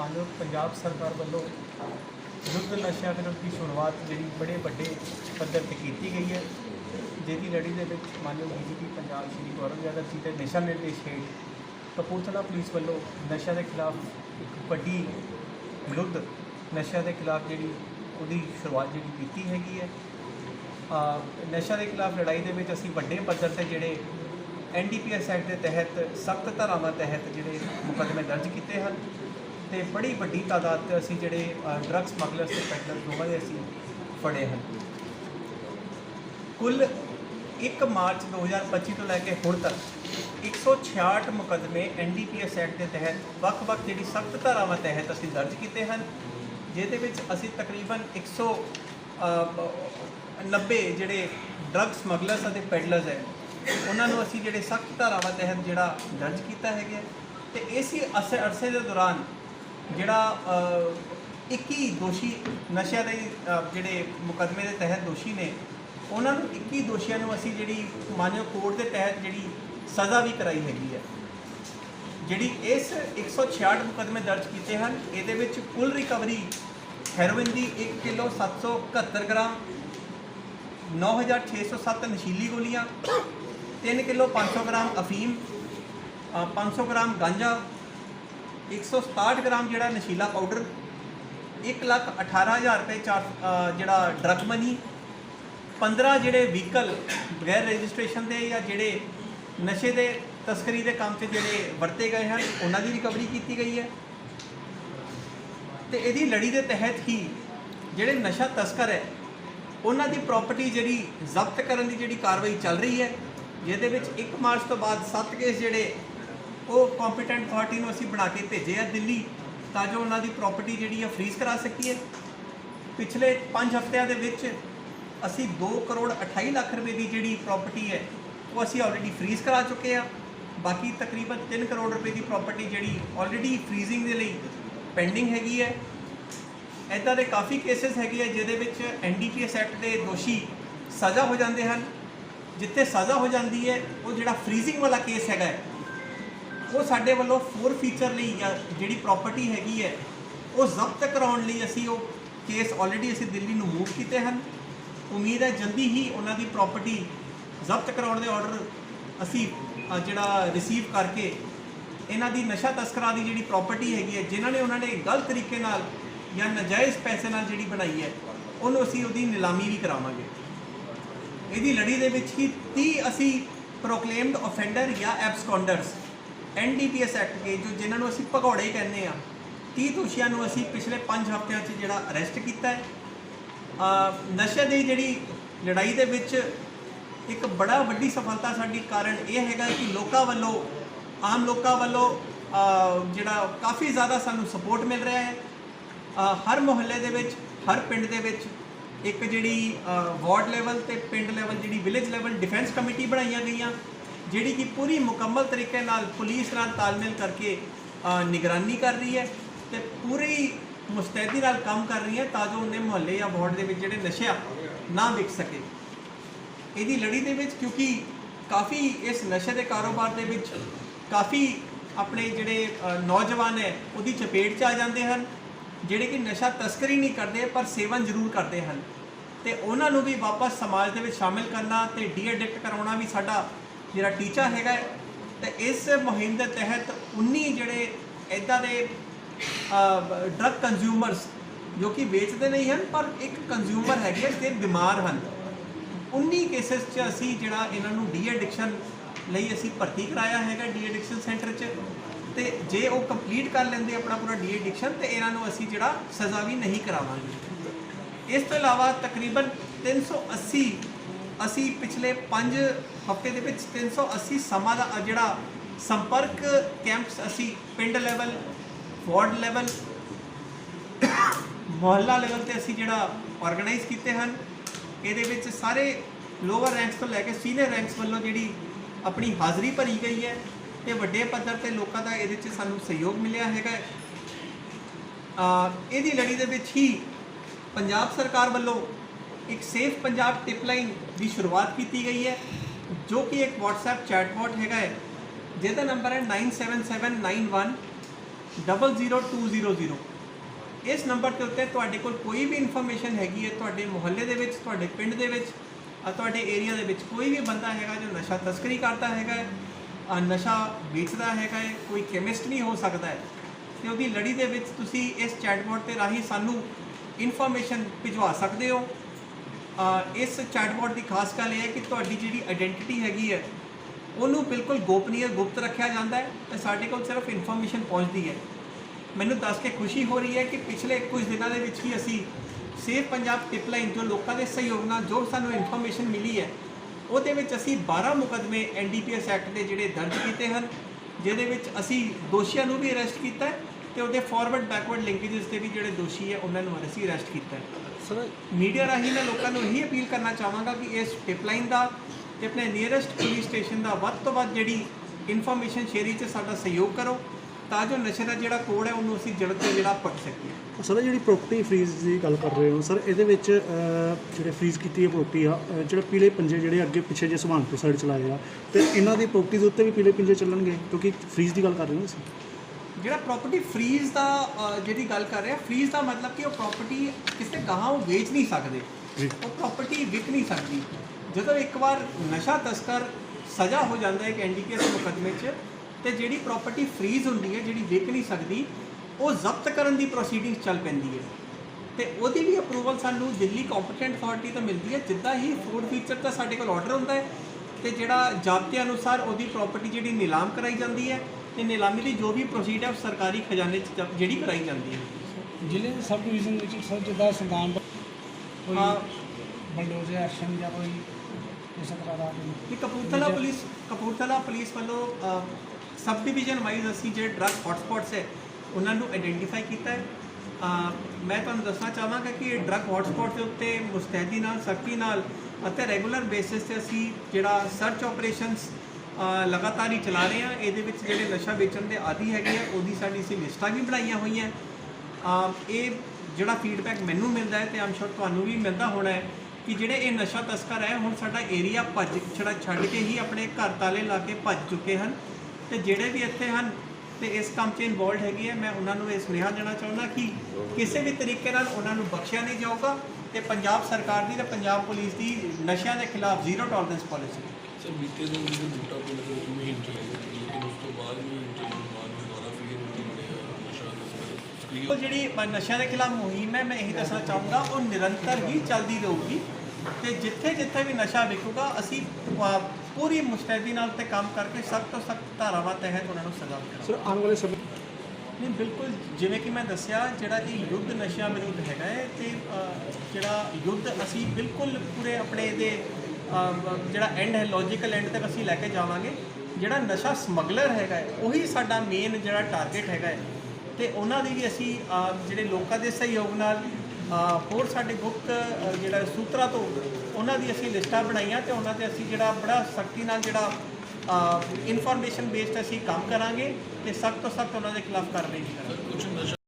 ਮਾਨਯੋਗ ਪੰਜਾਬ ਸਰਕਾਰ ਵੱਲੋਂ ਯੁੱਧ ਨਸ਼ਿਆਂ ਵਿਰੁੱਧ ਦੀ ਸ਼ੁਰੂਆਤ ਜਿਹੜੀ ਬੜੇ ਵੱਡੇ ਪੱਧਰ ਤੇ ਕੀਤੀ ਗਈ ਹੈ। ਜਿਹਦੀ ਲੜੀ ਦੇ ਵਿੱਚ ਮਾਨਯੋਗ ਡੀਜੀਪੀ ਪੰਜਾਬ ਸ਼੍ਰੀ ਗੌਰਵ ਯਾਦਵ ਜੀ ਦੇ ਨਿਸ਼ਾ ਨਿਰਦੇਸ਼ ਹੇਠ ਕਪੂਰਥਲਾ ਪੁਲਿਸ ਵੱਲੋਂ ਨਸ਼ਿਆਂ ਦੇ ਖਿਲਾਫ ਇੱਕ ਵੱਡੀ ਯੁੱਧ ਨਸ਼ਿਆਂ ਦੇ ਖਿਲਾਫ ਜਿਹੜੀ ਉਹਦੀ ਸ਼ੁਰੂਆਤ ਜਿਹੜੀ ਕੀਤੀ ਹੈਗੀ ਹੈ। ਨਸ਼ਿਆਂ ਦੇ ਖਿਲਾਫ ਲੜਾਈ ਦੇ ਵਿੱਚ ਅਸੀਂ ਵੱਡੇ ਪੱਧਰ ਤੇ ਜਿਹੜੇ ਐਨਡੀਪੀਐਸ ਐਕਟ ਦੇ ਤਹਿਤ ਸਖਤ ਧਾਰਾਵਾਂ ਤਹਿਤ ਜਿਹੜੇ ਮੁਕੱਦਮੇ ਦਰਜ ਕੀਤੇ ਹਨ। ਤੇ ਬੜੀ ਵੱਡੀ ਤਾਦਾਦ ਤੇ ਅਸੀਂ ਜਿਹੜੇ ਡਰੱਗ ਸਮਗਲਰਸ ਤੇ ਪੈਡਲਰਸ ਦੋਵਾਂ ਦੇ ਅਸੀਂ ਫੜੇ ਹਨ। ਕੁੱਲ 1 ਮਾਰਚ 2025 ਤੋਂ ਲੈ ਕੇ ਹੁਣ ਤੱਕ 166 ਮੁਕੱਦਮੇ ਐਨਡੀਪੀਐਸ ਐਕਟ ਦੇ ਤਹਿਤ ਵੱਖ-ਵੱਖ ਜਿਹੜੀ ਸਖਤ ਧਾਰਾਵਾਂ ਤਹਿਤ ਅਸੀਂ ਦਰਜ ਕੀਤੇ ਹਨ ਜਿਹਦੇ ਵਿੱਚ ਅਸੀਂ ਤਕਰੀਬਨ 100 ਅ, 90 ਜਿਹੜੇ ਡਰੱਗ ਸਮਗਲਰਸ ਅਤੇ ਪੈਡਲਰਸ ਹੈ ਉਹਨਾਂ ਨੂੰ ਅਸੀਂ ਜਿਹੜੇ ਸਖਤ ਧਾਰਾਵਾਂ ਤਹਿਤ ਜਿਹੜਾ ਦਰਜ ਕੀਤਾ ਹੈਗਾ ਤੇ ਇਸੇ ਅਰਸੇ ਅਰਸੇ ਦੇ ਦੌਰਾਨ ਜਿਹੜਾ ਅ, 21 ਦੋਸ਼ੀ ਨਸ਼ਿਆਂ ਦੇ ਜਿਹੜੇ ਮੁਕੱਦਮੇ ਦੇ ਤਹਿਤ ਦੋਸ਼ੀ ਨੇ ਉਹਨਾਂ ਨੂੰ 21 ਦੋਸ਼ੀਆਂ ਨੂੰ ਅਸੀਂ ਜਿਹੜੀ ਮਾਨਯੋਗ ਕੋਰਟ ਦੇ ਤਹਿਤ ਜਿਹੜੀ ਸਜ਼ਾ ਵੀ ਕਰਾਈ ਹੈਗੀ ਹੈ। ਜਿਹੜੀ ਇਸ 166 ਮੁਕੱਦਮੇ ਦਰਜ ਕੀਤੇ ਹਨ ਇਹਦੇ ਵਿੱਚ ਕੁੱਲ ਰਿਕਵਰੀ ਹੈਰੋਇਨ ਦੀ 1 ਕਿਲੋ 771 ਗ੍ਰਾਮ 9607 ਨਸ਼ੀਲੀ ਗੋਲੀਆਂ 3 ਕਿਲੋ 500 ਗ੍ਰਾਮ ਅਫੀਮ ਅ, 500 ਗ੍ਰਾਮ ਗਾਂਜਾ 167 ਗ੍ਰਾਮ ਜਿਹੜਾ ਨਸ਼ੀਲਾ ਪਾਊਡਰ 1 ਲੱਖ 18000 ਰੁਪਏ ਚਾਰ ਜਿਹੜਾ ਡਰਗ ਮਨੀ 15 ਜਿਹੜੇ ਵਹੀਕਲ ਬਗੈਰ ਰਜਿਸਟ੍ਰੇਸ਼ਨ ਦੇ ਜਾਂ ਜਿਹੜੇ ਨਸ਼ੇ ਦੇ ਤਸਕਰੀ ਦੇ ਕੰਮ 'ਚ ਜਿਹੜੇ ਵਰਤੇ ਗਏ ਹਨ, ਉਹਨਾਂ ਦੀ ਰਿਕਵਰੀ ਕੀਤੀ ਗਈ ਹੈ। ਤੇ ਇਹਦੀ ਲੜੀ ਦੇ ਤਹਿਤ ਹੀ ਜਿਹੜੇ ਨਸ਼ਾ ਤਸਕਰ ਹੈ, ਉਹਨਾਂ ਦੀ ਪ੍ਰਾਪਰਟੀ ਜਿਹੜੀ ਜ਼ਬਤ ਕਰਨ ਦੀ ਜਿਹੜੀ ਕਾਰਵਾਈ ਚੱਲ ਰਹੀ ਹੈ, ਜਿਹਦੇ ਵਿੱਚ 1 ਮਾਰਚ ਤੋਂ ਬਾਅਦ 7 ਕੇਸ ਜਿਹੜੇ ਉਹ ਕੰਪੀਟੈਂਟ ਅਥਾਰਟੀ ਨੂੰ ਅਸੀਂ ਬਣਾ ਕੇ ਭੇਜੇ ਆ ਦਿੱਲੀ, ਤਾਂ ਜੋ ਉਹਨਾਂ ਦੀ ਪ੍ਰਾਪਰਟੀ ਜਿਹੜੀ ਆ ਫ੍ਰੀਜ਼ ਕਰਾ ਸਕੀਏ। ਪਿਛਲੇ 5 ਹਫ਼ਤਿਆਂ ਦੇ ਵਿੱਚ ਅਸੀਂ 2 ਕਰੋੜ 28 ਲੱਖ ਰੁਪਏ ਦੀ ਜਿਹੜੀ ਪ੍ਰਾਪਰਟੀ ਹੈ, ਉਹ ਅਸੀਂ ਆਲਰੇਡੀ ਫ੍ਰੀਜ਼ ਕਰਾ ਚੁੱਕੇ ਆ। ਬਾਕੀ ਤਕਰੀਬਨ 3 ਕਰੋੜ ਰੁਪਏ ਦੀ ਪ੍ਰਾਪਰਟੀ ਜਿਹੜੀ ਆਲਰੇਡੀ ਫ੍ਰੀਜ਼ਿੰਗ ਦੇ ਲਈ ਪੈਂਡਿੰਗ ਹੈਗੀ ਹੈ। ਇੱਦਾਂ ਦੇ ਕਾਫੀ ਕੇਸਸ ਹੈਗੇ ਆ, ਜਿਹਦੇ ਵਿੱਚ ਐਨਡੀਪੀਐਸ ਐਕਟ ਦੇ ਦੋਸ਼ੀ ਸਜ਼ਾ ਹੋ ਜਾਂਦੇ ਹਨ। ਜਿੱਥੇ ਸਜ਼ਾ ਹੋ ਜਾਂਦੀ ਹੈ, ਉਹ ਜਿਹੜਾ ਫ੍ਰੀਜ਼ਿੰਗ ਵਾਲਾ ਕੇਸ ਹੈਗਾ ਉਹ ਸਾਡੇ ਵੱਲੋਂ ਫੋਰ ਫੀਚਰ ਲਈ ਜਾਂ ਜਿਹੜੀ ਪ੍ਰਾਪਰਟੀ ਹੈਗੀ ਹੈ, ਉਹ ਜ਼ਬਤ ਕਰਾਉਣ ਲਈ ਅਸੀਂ ਉਹ ਕੇਸ ਆਲਰੇਡੀ ਅਸੀਂ ਦਿੱਲੀ ਨੂੰ ਮੂਵ ਕੀਤੇ ਹਨ। ਉਮੀਦ ਹੈ ਜਲਦੀ ਹੀ ਉਹਨਾਂ ਦੀ ਪ੍ਰਾਪਰਟੀ ਜ਼ਬਤ ਕਰਾਉਣ ਦੇ ਆਰਡਰ ਅਸੀਂ ਜਿਹੜਾ ਰਿਸੀਵ ਕਰਕੇ ਇਹਨਾਂ ਦੀ ਨਸ਼ਾ ਤਸਕਰਾਂ ਦੀ ਜਿਹੜੀ ਪ੍ਰਾਪਰਟੀ ਹੈਗੀ ਹੈ, ਜਿਨ੍ਹਾਂ ਨੇ ਉਹਨਾਂ ਨੇ ਗਲਤ ਤਰੀਕੇ ਨਾਲ ਜਾਂ ਨਜਾਇਜ਼ ਪੈਸੇ ਨਾਲ ਜਿਹੜੀ ਬਣਾਈ ਹੈ, ਉਹਨੂੰ ਅਸੀਂ ਉਹਦੀ ਨਿਲਾਮੀ ਵੀ ਕਰਾਵਾਂਗੇ। ਇਹਦੀ ਲੜੀ ਦੇ ਵਿੱਚ ਹੀ 30 ਅਸੀਂ ਪ੍ਰੋਕਲੇਮਡ ਆਫੈਂਡਰ ਜਾਂ ਐਬਸਕੌਂਡਰਸ ਐਨਡੀਪੀਐਸ ਐਕਟ ਕੇ, ਜੋ ਜਿਨ੍ਹਾਂ ਨੂੰ ਅਸੀਂ ਭਗੌੜੇ ਕਹਿੰਦੇ ਆ 30 ਦੋਸ਼ੀਆਂ ਨੂੰ ਅਸੀਂ ਪਿਛਲੇ 5 ਹਫ਼ਤਿਆਂ 'ਚ ਜਿਹੜਾ ਅਰੈਸਟ ਕੀਤਾ ਹੈ। ਨਸ਼ੇ ਦੀ ਜਿਹੜੀ ਲੜਾਈ ਦੇ ਵਿੱਚ ਇੱਕ ਬੜਾ ਵੱਡੀ ਸਫਲਤਾ ਸਾਡੀ ਕਾਰਨ ਇਹ ਹੈਗਾ ਕਿ ਲੋਕਾਂ ਵੱਲੋਂ, ਆਮ ਲੋਕਾਂ ਵੱਲੋਂ ਜਿਹੜਾ ਕਾਫੀ ਜ਼ਿਆਦਾ ਸਾਨੂੰ ਸਪੋਰਟ ਮਿਲ ਰਿਹਾ ਹੈ। ਹਰ ਮੁਹੱਲੇ ਦੇ ਵਿੱਚ, ਹਰ ਪਿੰਡ ਦੇ ਵਿੱਚ ਇੱਕ ਜਿਹੜੀ ਵਾਰਡ ਲੈਵਲ ਤੇ ਪਿੰਡ ਲੈਵਲ ਜਿਹੜੀ ਵਿਲੇਜ ਲੈਵਲ ਡਿਫੈਂਸ ਕਮੇਟੀ ਬਣਾਈਆਂ ਗਈਆਂ। ਜਿਹੜੀ ਕਿ ਪੂਰੀ ਮੁਕੰਮਲ ਤਰੀਕੇ ਨਾਲ ਪੁਲਿਸ ਨਾਲ ਤਾਲਮੇਲ ਕਰਕੇ ਨਿਗਰਾਨੀ ਕਰ ਰਹੀ ਹੈ ਤੇ ਪੂਰੀ ਮੁਸਤੈਦੀ ਨਾਲ ਕੰਮ ਕਰ ਰਹੀ ਹੈ ਤਾਂ ਜੋ ਉਹਨੇ ਮੁਹੱਲੇ ਜਾਂ ਵਾਰਡ ਦੇ ਵਿੱਚ ਜਿਹੜੇ ਨਸ਼ਾ ਨਾ ਵਿਕ ਸਕੇ। ਇਹਦੀ ਲੜੀ ਦੇ ਵਿੱਚ ਕਿਉਂਕਿ ਕਾਫੀ ਇਸ ਨਸ਼ੇ ਦੇ ਕਾਰੋਬਾਰ ਦੇ ਵਿੱਚ ਕਾਫੀ ਆਪਣੇ ਜਿਹੜੇ ਨੌਜਵਾਨ ਹੈ, ਉਹਦੀ ਚਪੇਟ 'ਚ ਆ ਜਾਂਦੇ ਹਨ, ਜਿਹੜੇ ਕਿ ਨਸ਼ਾ ਤਸਕਰੀ ਨਹੀਂ ਕਰਦੇ ਪਰ ਸੇਵਨ ਜ਼ਰੂਰ ਕਰਦੇ ਹਨ। ਤੇ ਉਹਨਾਂ ਨੂੰ ਵੀ ਵਾਪਸ ਸਮਾਜ ਦੇ ਵਿੱਚ ਸ਼ਾਮਿਲ ਕਰਨਾ ਤੇ ਡੀਐਡਿਕਟ ਕਰਾਉਣਾ ਵੀ ਸਾਡਾ ਜਿਹੜਾ ਟੀਚਾ ਹੈਗਾ ਹੈ। ਤੇ ਇਸ ਮੁਹਿੰਮ ਦੇ ਤਹਿਤ 19 ਜਿਹੜੇ ਇਦਾਂ ਦੇ ਡਰਗ ਕੰਜ਼ਿਊਮਰਸ ਜੋ ਕਿ ਵੇਚਦੇ ਨਹੀਂ ਹਨ, ਪਰ ਇੱਕ ਕੰਜ਼ਿਊਮਰ ਹੈਗੇ ਆ ਤੇ ਬਿਮਾਰ ਹਨ 19 ਕੇਸਸ 'ਚ ਅਸੀਂ ਜਿਹੜਾ ਇਹਨਾਂ ਨੂੰ ਡੀ ਐਡਿਕਸ਼ਨ ਲਈ ਅਸੀਂ ਭਰਤੀ ਕਰਾਇਆ ਹੈਗਾ ਡੀ ਐਡਿਕਸ਼ਨ ਸੈਂਟਰ 'ਚ ਤੇ ਜੇ ਉਹ ਕੰਪਲੀਟ ਕਰ ਲੈਂਦੇ ਆਪਣਾ ਪੂਰਾ ਡੀ ਐਡਿਕਸ਼ਨ ਤੇ ਇਹਨਾਂ ਨੂੰ ਅਸੀਂ ਜਿਹੜਾ ਸਜ਼ਾ ਵੀ ਨਹੀਂ ਕਰਾਵਾਂਗੇ ਇਸ ਤੋਂ ਇਲਾਵਾ ਤਕਰੀਬਨ 380 ਅਸੀਂ ਪਿਛਲੇ 5 ਹਫ਼ਤੇ ਦੇ ਵਿੱਚ 380 ਸਮਾਂ ਦਾ ਜਿਹੜਾ ਸੰਪਰਕ ਕੈਂਪਸ ਅਸੀਂ ਪਿੰਡ ਲੈਵਲ, ਵਾਰਡ ਲੈਵਲ, ਮੁਹੱਲਾ ਲੈਵਲ ਤੇ ਅਸੀਂ ਜਿਹੜਾ ਆਰਗੇਨਾਈਜ਼ ਕੀਤੇ ਹਨ ਇਹਦੇ ਵਿੱਚ ਸਾਰੇ ਲੋਅਰ ਰੈਂਕਸ ਤੋਂ ਲੈ ਕੇ ਸੀਨੀਅਰ ਰੈਂਕਸ ਵੱਲੋਂ ਜਿਹੜੀ ਆਪਣੀ ਹਾਜ਼ਰੀ ਭਰੀ ਗਈ ਹੈ ਤੇ ਵੱਡੇ ਪੱਧਰ ਤੇ ਲੋਕਾਂ ਦਾ ਇਹਦੇ 'ਚ ਸਾਨੂੰ ਸਹਿਯੋਗ ਮਿਲਿਆ ਹੈਗਾ ਹੈ। ਇਹਦੀ ਲੜੀ ਦੇ ਵਿੱਚ ਹੀ ਪੰਜਾਬ ਸਰਕਾਰ ਵੱਲੋਂ ਇੱਕ ਸੇਫ ਪੰਜਾਬ ਟਿਪਲਾਈਨ ਦੀ ਸ਼ੁਰੂਆਤ ਕੀਤੀ ਗਈ ਹੈ ਜੋ ਕਿ ਇੱਕ WhatsApp ਚੈਟਬੋਟ ਹੈਗਾ ਹੈ ਜਿਹਦਾ ਨੰਬਰ ਹੈ 97791 00200 ਇਸ ਨੰਬਰ ਦੇ ਉੱਤੇ ਤੁਹਾਡੇ ਕੋਲ ਕੋਈ ਵੀ ਇਨਫੋਰਮੇਸ਼ਨ ਹੈਗੀ ਹੈ ਤੁਹਾਡੇ ਮੁਹੱਲੇ ਦੇ ਵਿੱਚ ਤੁਹਾਡੇ ਪਿੰਡ ਦੇ ਵਿੱਚ ਅ, ਤੁਹਾਡੇ ਏਰੀਆ ਦੇ ਵਿੱਚ ਕੋਈ ਵੀ ਬੰਦਾ ਹੈਗਾ ਜੋ ਨਸ਼ਾ ਤਸਕਰੀ ਕਰਦਾ ਹੈਗਾ ਹੈ, ਨਸ਼ਾ ਵੇਚਦਾ ਹੈਗਾ ਹੈ ਕੋਈ ਕੈਮਿਸਟ ਨਹੀਂ ਹੋ ਸਕਦਾ ਹੈ ਤੇ ਉਹਦੀ ਲੜੀ ਦੇ ਵਿੱਚ ਤੁਸੀਂ ਇਸ ਚੈਟਬੋਟ ਤੇ ਰਾਹੀਂ ਸਾਨੂੰ ਇਨਫੋਰਮੇਸ਼ਨ ਭਿਜਵਾ ਸਕਦੇ ਹੋ। ਇਸ ਚੈਟਬੋਟ ਦੀ ਖਾਸ ਗੱਲ ਇਹ ਹੈ ਕਿ ਤੁਹਾਡੀ ਜਿਹੜੀ ਆਇਡੈਂਟੀਟੀ ਹੈਗੀ ਹੈ, ਉਹਨੂੰ ਬਿਲਕੁਲ ਗੋਪਨੀਯ ਗੁਪਤ ਰੱਖਿਆ ਜਾਂਦਾ ਹੈ ਤੇ ਸਾਡੇ ਕੋਲ ਸਿਰਫ ਇਨਫੋਰਮੇਸ਼ਨ ਪਹੁੰਚਦੀ ਹੈ। ਮੈਨੂੰ ਦੱਸ ਕੇ ਖੁਸ਼ੀ ਹੋ ਰਹੀ ਹੈ ਕਿ ਪਿਛਲੇ ਕੁਝ ਦਿਨਾਂ ਦੇ ਵਿੱਚ ਹੀ ਅਸੀਂ ਸੇਫ ਪੰਜਾਬ ਟਿਪ ਲਾਈਨ ਜੋ ਲੋਕਾਂ ਦੇ ਸਹਿਯੋਗ ਨਾਲ ਜੋ ਸਾਨੂੰ ਇਨਫੋਰਮੇਸ਼ਨ ਮਿਲੀ ਹੈ, ਉਹਦੇ ਵਿੱਚ ਅਸੀਂ 12 ਮੁਕਦਮੇ ਐਨਡੀਪੀਐਸ ਐਕਟ ਦੇ ਜਿਹੜੇ ਦਰਜ ਕੀਤੇ ਹਨ, ਜਿਹਦੇ ਵਿੱਚ ਅਸੀਂ ਦੋਸ਼ੀਆਂ ਨੂੰ ਵੀ ਅਰੈਸਟ ਕੀਤਾ ਤੇ ਉਹਦੇ ਫਾਰਵਰਡ ਬੈਕਵਰਡ ਲਿੰਕੇजेस ਤੇ ਵੀ ਜਿਹੜੇ ਦੋਸ਼ੀ ਹੈ, ਉਹਨਾਂ ਨੂੰ ਅਸੀਂ ਅਰੈਸਟ ਕੀਤਾ ਸਰ ਮੀਡੀਆ ਰਾਹੀਂ ਮੈਂ ਲੋਕਾਂ ਨੂੰ ਇਹੀ ਅਪੀਲ ਕਰਨਾ ਚਾਹਾਂਗਾ ਕਿ ਇਸ ਟਿਪਲਾਈਨ ਦਾ ਤੇ ਆਪਣੇ ਨੀਅਰੈਸਟ ਪੁਲਿਸ ਸਟੇਸ਼ਨ ਦਾ ਵੱਧ ਤੋਂ ਵੱਧ ਜਿਹੜੀ ਇਨਫੋਰਮੇਸ਼ਨ ਸ਼ੇਅਰਿੰਗ 'ਚ ਸਾਡਾ ਸਹਿਯੋਗ ਕਰੋ ਤਾਂ ਜੋ ਨਸ਼ੇ ਦਾ ਜਿਹੜਾ ਕੋਡ ਹੈ ਉਹਨੂੰ ਅਸੀਂ ਜੜ ਤੋਂ ਜਿਹੜਾ ਪੱਟ ਸਕੀਏ। ਸਰ ਜਿਹੜੀ ਪ੍ਰੋਪਰਟੀ ਫਰੀਜ਼ ਦੀ ਗੱਲ ਕਰ ਰਹੇ ਹੋ ਸਰ ਇਹਦੇ ਵਿੱਚ ਜਿਹੜੇ ਫਰੀਜ਼ ਕੀਤੀ ਹੈ ਪ੍ਰੋਪਰਟੀ ਆ ਅਹ, ਜਿਹੜੇ ਪੀਲੇ ਪੰਜੇ ਜਿਹੜੇ ਅੱਗੇ ਪਿੱਛੇ ਜੇ ਸੁਭਾਨਪੁਰ ਸਾਈਡ ਚਲਾਏ ਆ ਤੇ ਇਹਨਾਂ ਦੀ ਪ੍ਰਾਪਰਟੀ ਦੇ ਉੱਤੇ ਵੀ ਪੀਲੇ ਪੰਜੇ ਚੱਲਣਗੇ ਕਿਉਂਕਿ ਫਰੀਜ਼ ਦੀ ਗੱਲ ਕਰ ਰਹੇ ਹੋ ਅਸੀਂ ਜਿਹੜਾ ਪ੍ਰਾਪਰਟੀ ਫਰੀਜ਼ ਦਾ ਜਿਹੜੀ ਗੱਲ ਕਰ ਰਹੇ ਫਰੀਜ਼ ਦਾ ਮਤਲਬ ਕਿ ਉਹ ਪ੍ਰਾਪਰਟੀ ਕਿਸੇ ਗਾਹਾਂ ਉਹ ਵੇਚ ਨਹੀਂ ਸਕਦੇ। ਉਹ ਪ੍ਰਾਪਰਟੀ ਵਿਕ ਨਹੀਂ ਸਕਦੀ। ਜਦੋਂ ਇੱਕ ਵਾਰ ਨਸ਼ਾ ਤਸਕਰ ਸਜ਼ਾ ਹੋ ਜਾਂਦਾ ਹੈ ਕਿ ਐਨਡੀਪੀਐਸ ਮੁਕੱਦਮੇ 'ਚ ਤੇ ਜਿਹੜੀ ਪ੍ਰਾਪਰਟੀ ਫਰੀਜ਼ ਹੁੰਦੀ ਹੈ ਜਿਹੜੀ ਵਿਕ ਨਹੀਂ ਸਕਦੀ ਉਹ ਜ਼ਬਤ ਕਰਨ ਦੀ ਪ੍ਰੋਸੀਡਿੰਗ ਚੱਲ ਪੈਂਦੀ ਹੈ। ਤੇ ਉਹਦੀ ਵੀ ਅਪਰੂਵਲ ਸਾਨੂੰ ਦਿੱਲੀ ਕੰਪੀਟੈਂਟ ਅਥਾਰਟੀ ਤੋਂ ਮਿਲਦੀ ਹੈ। ਜਿੱਦਾਂ ਹੀ ਫੂਡ ਫੀਚਰ ਦਾ ਸਾਡੇ ਕੋਲ ਆਰਡਰ ਹੁੰਦਾ ਹੈ ਤੇ ਜਿਹੜਾ ਜ਼ਾਬਤੇ ਅਨੁਸਾਰ ਉਹਦੀ ਪ੍ਰਾਪਰਟੀ ਜਿਹੜੀ ਨਿਲਾਮ ਕਰਾਈ ਜਾਂਦੀ ਹੈ ਤੇ ਨਿਲਾਮੀ ਦੀ ਜੋ ਵੀ ਪ੍ਰੋਸੀਡ ਹੈ ਸਰਕਾਰੀ ਖਜ਼ਾਨੇ 'ਚ ਜ- ਜਿਹੜੀ ਕਰਾਈ ਜਾਂਦੀ ਹੈ। ਜ਼ਿਲ੍ਹੇ ਦੇ ਸਬ ਡਿਵੀਜ਼ਨ ਵਿੱਚ ਸਰ ਜਿੱਦਾਂ ਸੰਦਾਨ ਕੋਈ ਹਾਂ। ਬਲਡੋਜ਼ਰ ਐਕਸ਼ਨ ਜਾਂ ਕੋਈ ਇਸ ਤਰ੍ਹਾਂ ਦਾ ਕੋਈ ਕਿ ਕਪੂਰਥਲਾ ਪੁਲਿਸ ਕਪੂਰਥਲਾ ਪੁਲਿਸ ਵੱਲੋਂ ਅ, ਸਬ ਡਿਵੀਜ਼ਨ ਵਾਈਜ਼ ਅਸੀਂ ਜਿਹੜੇ ਡਰੱਗ ਹੌਟਸਪੌਟਸ ਹੈ ਉਹਨਾਂ ਨੂੰ ਆਇਡੈਂਟੀਫਾਈ ਕੀਤਾ ਹੈ। ਅ, ਮੈਂ ਤੁਹਾਨੂੰ ਦੱਸਣਾ ਚਾਹਾਂਗਾ ਕਿ ਇਹ ਡਰੱਗ ਹੌਟਸਪੌਟ ਦੇ ਉੱਤੇ ਮੁਸਤੈਦੀ ਨਾਲ ਸਖਤੀ ਨਾਲ ਅਤੇ ਰੈਗੂਲਰ ਬੇਸਿਸ ਤੇ ਅਸੀਂ ਜਿਹੜਾ ਸਰਚ ਆਪਰੇਸ਼ਨਸ ਲਗਾਤਾਰ ਹੀ ਚਲਾ ਰਹੇ ਹਾਂ। ਇਹਦੇ ਵਿੱਚ ਜਿਹੜੇ ਨਸ਼ਾ ਵੇਚਣ ਦੇ ਆਦੀ ਹੈਗੇ ਆ, ਉਹਦੀ ਸਾਡੀ ਅਸੀਂ ਲਿਸਟਾਂ ਵੀ ਬਣਾਈਆਂ ਹੋਈਆਂ। ਇਹ ਜਿਹੜਾ ਫੀਡਬੈਕ ਮੈਨੂੰ ਮਿਲਦਾ ਹੈ ਤੇ ਆਮ ਸ਼ੋਰ ਤੁਹਾਨੂੰ ਵੀ ਮਿਲਦਾ ਹੋਣਾ ਹੈ ਕਿ ਜਿਹੜੇ ਇਹ ਨਸ਼ਾ ਤਸਕਰ ਹੈ, ਹੁਣ ਸਾਡਾ ਏਰੀਆ ਭੱਜ ਛੜਾ ਛੱਡ ਕੇ ਹੀ ਆਪਣੇ ਘਰ ਤਾਲੇ ਲਾ ਕੇ ਭੱਜ ਚੁੱਕੇ ਹਨ। ਤੇ ਜਿਹੜੇ ਵੀ ਇੱਥੇ ਹਨ, ਤੇ ਇਸ ਕੰਮ 'ਚ ਇਨਵੋਲਡ ਹੈਗੇ ਆ, ਮੈਂ ਉਹਨਾਂ ਨੂੰ ਇਹ ਸੁਨੇਹਾ ਦੇਣਾ ਚਾਹੁੰਦਾ ਕਿ ਕਿਸੇ ਵੀ ਤਰੀਕੇ ਨਾਲ ਉਹਨਾਂ ਨੂੰ ਬਖਸ਼ਿਆ ਨਹੀਂ ਜਾਊਗਾ ਤੇ ਪੰਜਾਬ ਸਰਕਾਰ ਦੀ ਤੇ ਪੰਜਾਬ ਪੁਲਿਸ ਦੀ ਨਸ਼ਿਆਂ ਦੇ ਖਿਲਾਫ ਜ਼ੀਰੋ ਟੋਲਰੈਂਸ ਪਾਲਿਸੀ ਸਰ ਬੀਤੇ ਦਿਨ ਜਿਹੜੇ ਬੂਟਾ ਪਿੰਡ ਦੇ ਵਿੱਚ ਮੁਹਿੰਮ ਚਲਾਈ ਗਈ ਲੇਕਿਨ ਉਸ ਤੋਂ ਬਾਅਦ ਵੀ ਇੰਟਰਵਿਊ ਬਾਅਦ ਵੀ ਦੁਬਾਰਾ ਫਿਰ ਜਿਹੜੇ ਨਸ਼ਾ ਤਸਕਰੀ ਉਹ ਜਿਹੜੀ ਨਸ਼ਿਆਂ ਦੇ ਖਿਲਾਫ ਮੁਹਿੰਮ ਹੈ ਮੈਂ ਇਹੀ ਦੱਸਣਾ ਚਾਹੂੰਗਾ ਉਹ ਨਿਰੰਤਰ ਹੀ ਚੱਲਦੀ ਰਹੂਗੀ। ਤੇ ਜਿੱਥੇ ਜਿੱਥੇ ਵੀ ਨਸ਼ਾ ਵਿਕੂਗਾ ਅਸੀਂ ਪੂਰੀ ਮੁਸਤੈਦੀ ਨਾਲ ਤੇ ਕੰਮ ਕਰਕੇ ਸਖਤ ਤੋਂ ਸਖਤ ਧਾਰਾਵਾਂ ਤਹਿਤ ਉਹਨਾਂ ਨੂੰ ਸਜ਼ਾ ਕਰਾਂਗੇ ਸਰ ਆਉਣ ਵਾਲੇ ਸਮੇਂ ਨਹੀਂ ਬਿਲਕੁਲ ਜਿਵੇਂ ਕਿ ਮੈਂ ਦੱਸਿਆ ਜਿਹੜਾ ਇਹ ਯੁੱਧ ਨਸ਼ਿਆਂ ਵਿਰੁੱਧ ਹੈਗਾ ਹੈ ਤੇ ਜਿਹੜਾ ਯੁੱਧ ਅਸੀਂ ਬਿਲਕੁਲ ਪੂਰੇ ਆਪਣੇ ਇਹਦੇ ਜਿਹੜਾ ਐਂਡ ਹੈ ਲੌਜੀਕਲ ਐਂਡ ਤੱਕ ਅਸੀਂ ਲੈ ਕੇ ਜਾਵਾਂਗੇ। ਜਿਹੜਾ ਨਸ਼ਾ ਸਮਗਲਰ ਹੈਗਾ ਉਹੀ ਸਾਡਾ ਮੇਨ ਜਿਹੜਾ ਟਾਰਗੇਟ ਹੈਗਾ ਹੈ। ਤੇ ਉਹਨਾਂ ਦੀ ਵੀ ਅਸੀਂ ਜਿਹੜੇ ਲੋਕਾਂ ਦੇ ਸਹਿਯੋਗ ਨਾਲ ਹੋਰ ਸਾਡੇ ਗੁਪਤ ਜਿਹੜਾ ਸੂਤਰਾਂ ਤੋਂ ਉਹਨਾਂ ਦੀ ਅਸੀਂ ਲਿਸਟਾਂ ਬਣਾਈਆਂ ਤੇ ਉਹਨਾਂ ਤੇ ਅਸੀਂ ਜਿਹੜਾ ਬੜਾ ਸਖਤੀ ਨਾਲ ਜਿਹੜਾ ਇਨਫੋਰਮੇਸ਼ਨ ਬੇਸਡ ਅਸੀਂ ਕੰਮ ਕਰਾਂਗੇ ਤੇ ਸਖਤ ਤੋਂ ਸਖਤ ਉਹਨਾਂ ਦੇ ਖਿਲਾਫ ਕਾਰਵਾਈ ਵੀ ਕਰਾਂਗੇ।